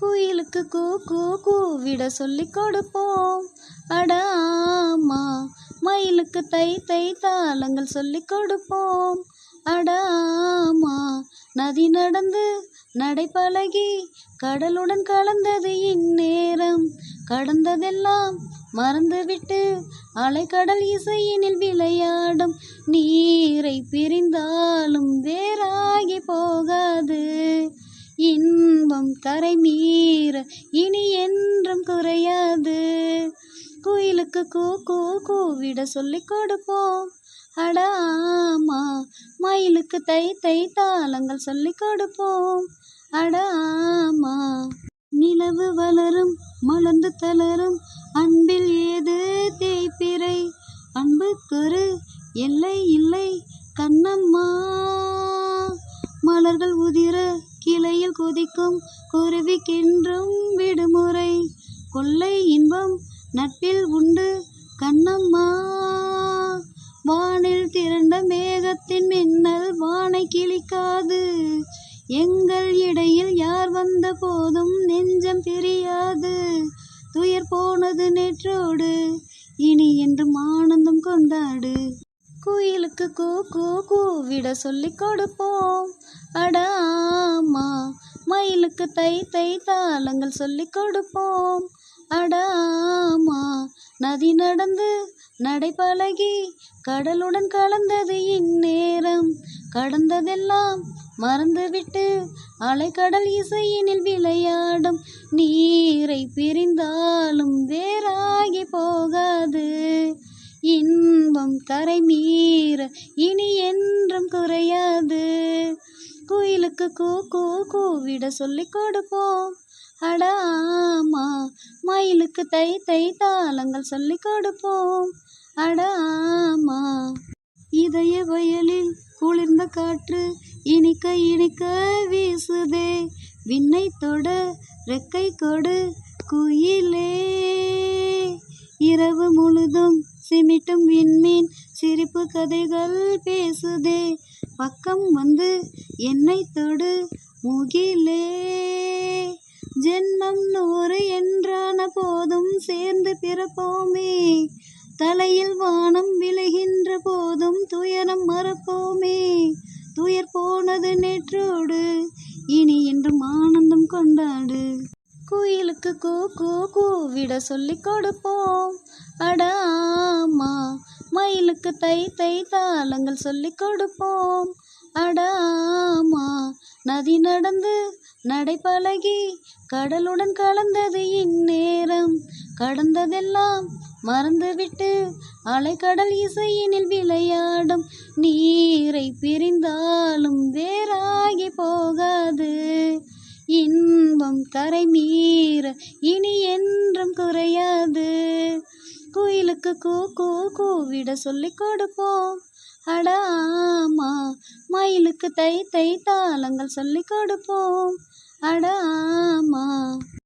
குயிலுக்கு கூ கூ கூவிட சொல்லி கொடுப்போம். அட ஆமா மயிலுக்கு தை தை தாளங்கள் சொல்லி கொடுப்போம். அட ஆமா நதி நடந்து நடைப்பழகி கடலுடன் கலந்தது இந்நேரம். கடந்ததெல்லாம் மறந்துவிட்டு அலைக்கடல் இசையினில் விளையாடும். நீரை பிரிந்தாலும் வேறாய் இன்பம் கரை மீற இனி என்றும் குறையாது. குயிலுக்கு கூ கூ கூவிட சொல்லி கொடுப்போம். அட ஆமா மயிலுக்கு தை தை தாளங்கள் சொல்லி கொடுப்போம். அட ஆமா நிலவு வளரும் மலர்ந்து தளரும் அன்பில் ஏது தேய்பிறை? அன்புக்கொரு எல்லை இல்லை கண்ணம்மா மலர்கள் உதிர கிளையில் கொதிக்கும் குருவிக்கென்றும் விடுமுறை. கொள்ளை இன்பம் நட்பில் உண்டு கண்ணம்மா. வானில் திரண்ட மேகத்தின் மின்னல் வானை கிழிக்காது. எங்கள் இடையில் யார் வந்த போதும் நெஞ்சம் பிரியாது. துயர் போனது நேற்றோடு இனி என்றும் ஆனந்தம் கொண்டாடு. குயிலுக்கு கூ கூ கூவிட சொல்லி கொடுப்போம். அட ஆமா மயிலுக்கு தை தை தாளங்கள் சொல்லி கொடுப்போம். அட ஆமா நதி நடந்து நடைபழகி கடலுடன் கலந்தது இந்நேரம். கடந்ததெல்லாம் மறந்துவிட்டு அலைக்கடல் இசையினில் விளையாடும் கரை மீற இனி என்றும் குறையாது. குயிலுக்கு கூ கூ கூவிட சொல்லி கொடுப்போம். அட ஆமா மயிலுக்கு தை தை தாளங்கள் சொல்லி கொடுப்போம். அட ஆமா இதய வயலில் குளிர்ந்த காற்று இனிக்க இனிக்க வீசுதே. விண்ணை தொட ரெக்கை கொடு குயிலே. இரவு முழுதும் சிமிட்டும் விண்மீன் சிரிப்பு கதைகள் பேசுதே. பக்கம் வந்து என்னை தொடு முகிலே. ஜென்மம் நூறு என்றான போதும் சேர்ந்து பிறப்போமே. தலையில் வானம் விளைகின்ற போதும் துயரம் மறப்போமே. துயர் போனது நேற்றோடு இனி என்றும் ஆனந்தம் கொண்டாடு. குயிலுக்கு கூ கூ கூவிட சொல்லி கொடுப்போம். அடாமா மயிலுக்கு தை தை தாளங்கள் சொல்லி கொடுப்போம். அடாமா நதி நடந்து நடைபழகி கடலுடன் கலந்தது இந்நேரம். கடந்ததெல்லாம் மறந்துவிட்டு அலைக்கடல் இசையினில் விளையாடும் நீரை பிரிந்தாலும் வேறாகி போகாது. இன்பம் கரை மீற குயிலுக்கு கூ கூ கூவிட சொல்லி கொடுப்போம். அட ஆமா மயிலுக்கு தை தை தாளங்கள் சொல்லி கொடுப்போம். அட ஆமா